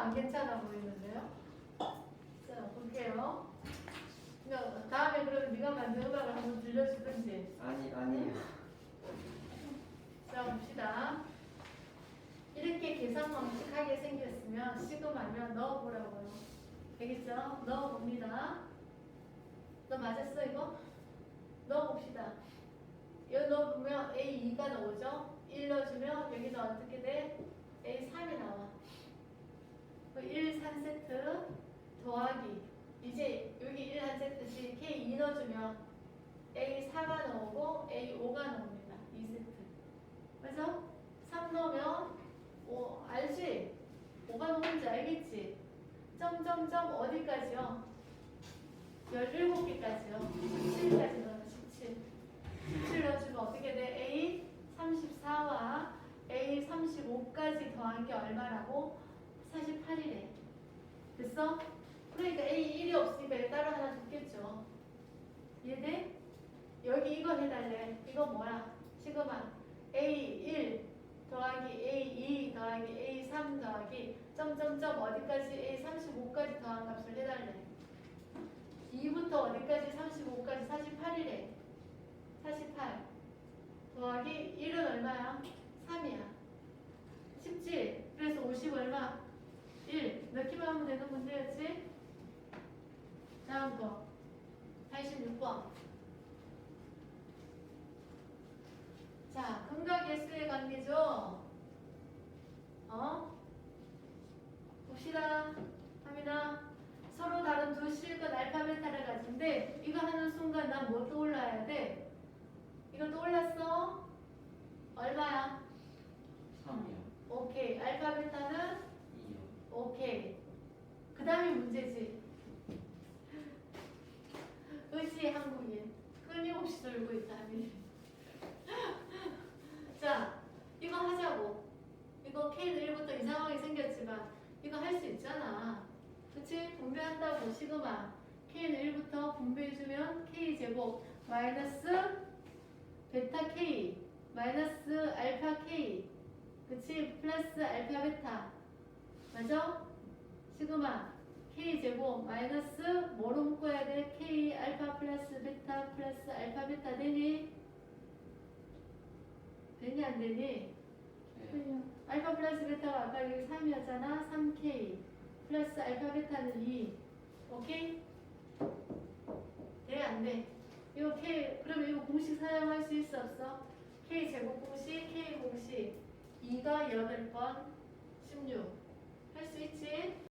안 괜찮아 보이는데요? 자, 볼게요. 그러니까 다음에 그러면 네가 만든 음악을 한번 들려주든지. 아니 아니에요. 자, 봅시다. 이렇게 계산 방식하게 생겼으면 시그마면 넣어보라고요. 되겠죠? 넣어봅니다. 너 맞았어, 이거? 넣어봅시다. 여기 넣어보면 A2가 나오죠? 1 넣어주면 여기는 어떻게 돼? A3이 나와. 1, 3세트 더하기. 이제 여기 1, 1세트씩 K2 넣어주면 A4가 나오고 A5가 나옵니다. 2세트. 그래서 3 넣으면 오, 알지? 5가 나오는지 알겠지? 점점점 어디까지요? 17개까지요. 17까지 넣어요. 17. 17 넣어주면 어떻게 돼? A 34와 A 35까지 더한 게 얼마라고? 48이래. 됐어? 그러니까 A 1이 없으니까 여기 따로 하나 줬겠죠. 이해돼? 여기 이거 해달래. 이거 뭐야? 시그마. A1 더하기 A2 더하기 A3 더하기 점점점 어디까지 A35까지 더한 값을 해달래. 2부터 어디까지 35까지 48이래. 48 더하기 1은 얼마야? 3이야. 쉽지? 그래서 50 얼마? 1 넣기만 하면 되는 문제였지? 다음 거 86번 자, 근과 개수의 관계죠? 어? 봅시다. 합니다. 서로 다른 두 실컷 알파벳타를 가진데 이거 하는 순간 난 뭐 떠올라야 돼? 이거 떠올랐어? 얼마야? 3이요. 오케이. 알파벳타는 2요. 오케이. 그 다음이 문제지. 의지 한국인. 끊임없이 돌고 있다. 미 자, 이거 하자고. 이거 K는 1부터 이상하게 생겼지만 이거 할 수 있잖아. 그치? 분배한다고 시그마. K는 1부터 분배해주면 K제곱 마이너스 베타 K 마이너스 알파 K 그치? 플러스 알파 베타 맞아? 시그마 K제곱 마이너스 뭐로 묶어야 돼? K 알파 플러스 베타 플러스 알파 베타 되니? 되니 안 되니? 네. 알파 플러스 베타가 아까 여기 3이었잖아 3K 플러스 알파 베타는 2 오케이? 돼? 안 돼? 이거 K 그러면 이거 공식 사용할 수 있어 없어? K 제곱 공식 K 공식 2가 8번 16